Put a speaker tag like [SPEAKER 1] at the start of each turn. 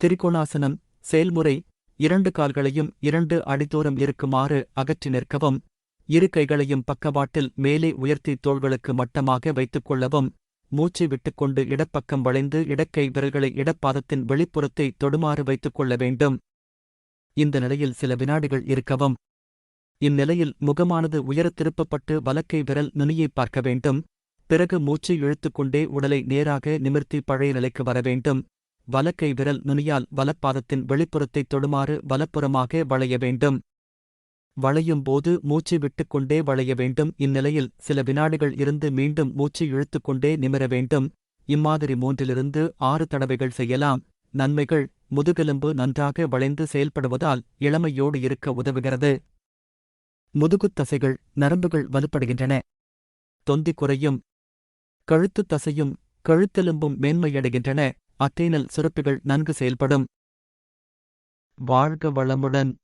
[SPEAKER 1] திரிகோணாசனம் செயல்முறை இரண்டு கால்களையும் இரண்டு அடிதூரம் இருக்குமாறு அகற்றி நிற்கவும் இரு கைகளையும் பக்கவாட்டில் மேலே உயர்த்தி தோள்களுக்கு மட்டமாக வைத்துக் கொள்ளவும் மூச்சை விட்டுக்கொண்டு இடப்பக்கம் வளைந்து இடக்கை விரல்களை இடப்பாதத்தின் வெளிப்புறத்தை தொடுமாறு வைத்துக் கொள்ள வேண்டும். இந்த நிலையில் சில வினாடிகள் இருக்கவும். இந்நிலையில் முகமானது உயர திருப்பப்பட்டு வலக்கை விரல் நுனியை பார்க்க வேண்டும். பிறகு மூச்சு இழுத்துக்கொண்டே உடலை நேராக நிமிர்த்தி பழைய நிலைக்கு வர வேண்டும். வலக்கை விரல் நுனியால் வலப்பாதத்தின் வெளிப்புறத்தை தொடுமாறு வலப்புறமாக வளைய வேண்டும். வளையும் போது மூச்சு விட்டுக்கொண்டே வளைய வேண்டும். இந்நிலையில் சில வினாடிகள் இருந்து மீண்டும் மூச்சு இழுத்துக்கொண்டே நிமிர வேண்டும். இம்மாதிரி மூன்றிலிருந்து ஆறு தடவைகள் செய்யலாம். நன்மைகள் முதுகெலும்பு நன்றாக வளைந்து செயல்படுவதால் இளமையோடு இருக்க உதவுகிறது. முதுகுத் தசைகள் நரம்புகள் வலுப்படுகின்றன. தொந்தி குறையும். கழுத்துத் தசையும் கழுத்தெலும்பும் மேன்மையடைகின்றன. அத்தைனல் சுரப்பிகள் நன்கு செயல்படும். வாழ்க வளமுடன்.